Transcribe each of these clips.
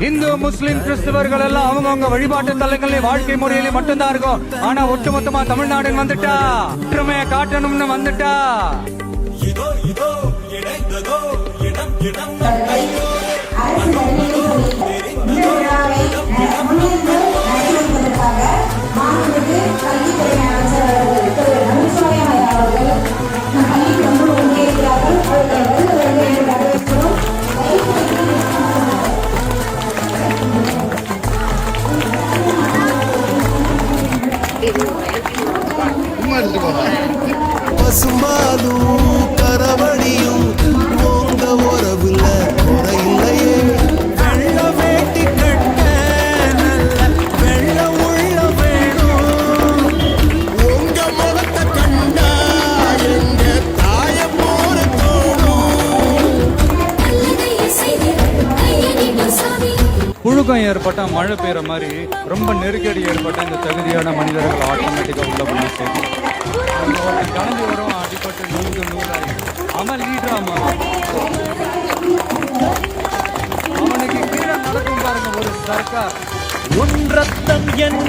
இந்து முஸ்லிம் கிறிஸ்தவர்கள் எல்லாம் அவங்கவங்க வழிபாட்டு தலங்களில் வாழ்க்கை முறையில மட்டும்தான் இருக்கும். ஆனா ஒட்டுமொத்தமா தமிழ்நாடுன்னு வந்துட்டா. ஒற்றுமையை காட்டணும்னு வந்துட்டா. அரசு பசும்பாலும் கரவடியும் உங்க உறவுல. சுகம் ஏற்பட்ட மழை பெய்யற மாதிரி ரொம்ப நெருக்கடி ஏற்பட்ட இந்த தகுதியான மனிதர்கள் ஆட்டோமேட்டிக்காக உள்ள பண்ணி சேர்க்கும் கலந்து வரும் அடிப்பட்டு நூறு நூறாയി அவன் லீடராமா அவனுக்கு கீழே நடக்கும் பாருங்க ஒரு சர்க்கார். உன் ரத்தம் என்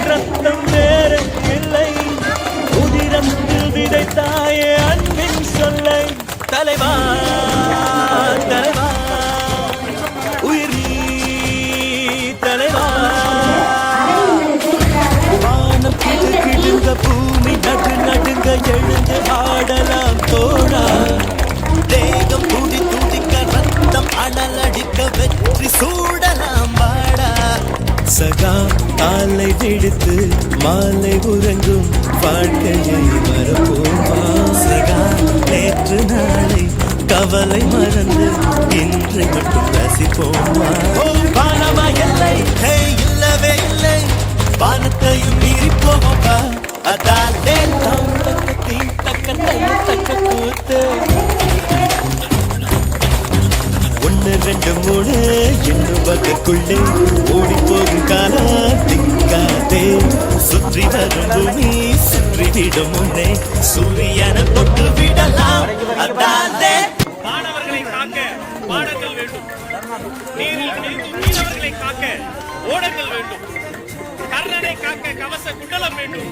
நடுங்க எழுந்து ஆடலாம் தோழா. தேகம் துடி துடிக்க ரத்தம் அனலடிக்க வெற்றி சூடலாம் வாடா. சகா காலை விடுத்து மாலை உறங்கும் வாழ்க்கையை மறப்போமா? சகா நேற்று நாளை கவலை மறந்து இன்று மட்டும் ரசிப்போமா? ஓ, இல்லை. இல்லவே இல்லை. ஒன்று ரெண்டு மூணு. எண்ணுவதற்குள்ளே ஓடி போகும் காலம் திக்காதே சுற்றி வரும் பூமி சுற்றி விடும் முன்னே சூரியன தொட்டு விடலாம். அதாதே மாணவர்களை காக்க பாடங்கள் வேண்டும். நீரில் மீனவர்களை காக்க ஓடங்கள் வேண்டும். கர்ணனை காக்க கவச குண்டலம் வேண்டும்.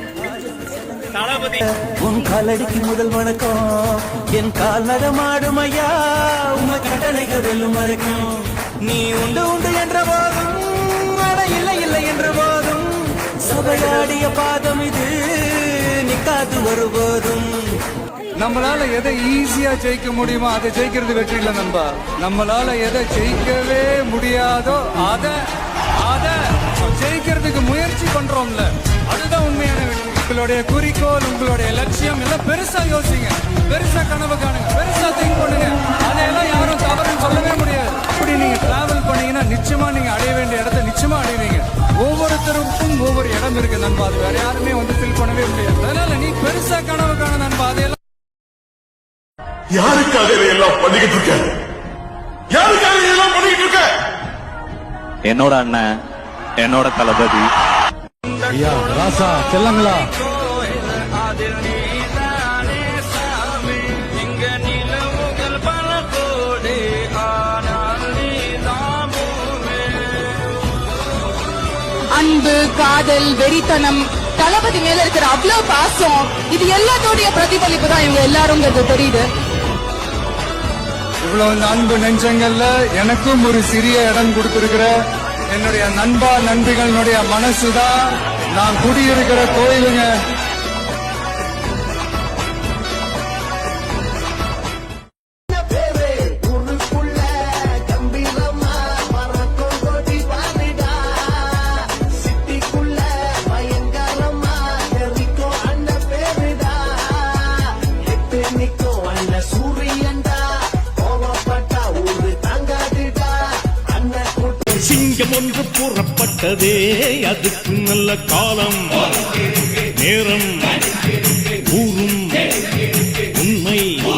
தளபதி. உன் காலடிக்கு முதல் வணக்கம். என் கால் நடமாடும் ஐயா. உங்க கட்டளைகள் வெல்லும் வரைக்கும் நீ உண்டு உண்டு என்ற போதும் அட இல்லை இல்லை என்ற போதும் சபையாடிய பாதம் இது நிக்காது ஒருபோதும். நம்மளால எதை ஈஸியா ஜெயிக்க முடியுமோ அதை ஜெயிக்கிறது வெற்றி இல்ல நண்பா. நம்மளால எதை ஜெயிக்கவே முடியாதோ அதை அதை ஜெயிக்கிறதுக்கு முயற்சி பண்றோம்ல அதுதான் உண்மையான வெற்றி. உங்களுடைய குறிக்கோள் உங்களுடைய லட்சியம் எல்லாம் பெருசா யோசிங்க. பெருசா கனவு காணுங்க. பெருசா திங்க் பண்ணுங்க. அதையெல்லாம் யாரும் தவறுன்னு சொல்லவே முடியாது. அப்படி நீங்க டிராவல் பண்ணீங்கன்னா நிச்சயமா நீங்க அடைய வேண்டிய இடத்த நிச்சயமா அடைவீங்க. ஒவ்வொருத்தருக்கும் ஒவ்வொரு இடம் இருக்கு நண்பா. அது வேற யாருமே வந்து ஃபில் பண்ணவே முடியாது. அதனால நீ பெருசா கனவு காண நண்பா. அதையெல்லாம் யாருக்காக இதையெல்லாம் பண்ணிக்கிட்டு இருக்க? யாருக்காக இதையெல்லாம் பண்ணிக்கிட்டு இருக்க? என்னோட அண்ணன் என்னோட தளபதி. ஐயா ராசா செல்லங்களா? அன்பு காதல் வெறித்தனம் தளபதி மேல இருக்கிற அவ்வளவு பாசம் இது எல்லாத்தோடைய பிரதிபலிப்பு தான் இவங்க எல்லாருங்கிறது தெரியுது. இவ்வளவு அன்பு நெஞ்சங்கள்ல எனக்கும் ஒரு சிறிய இடம் கொடுத்திருக்கிற என்னுடைய நண்பா நண்பிகளுடைய மனசுதான். நான் குடியிருக்கிற கோயிலுங்க சிங்கம் ஒன்று புறப்பட்டதே அதுக்கு நல்ல காலம் நேரம்.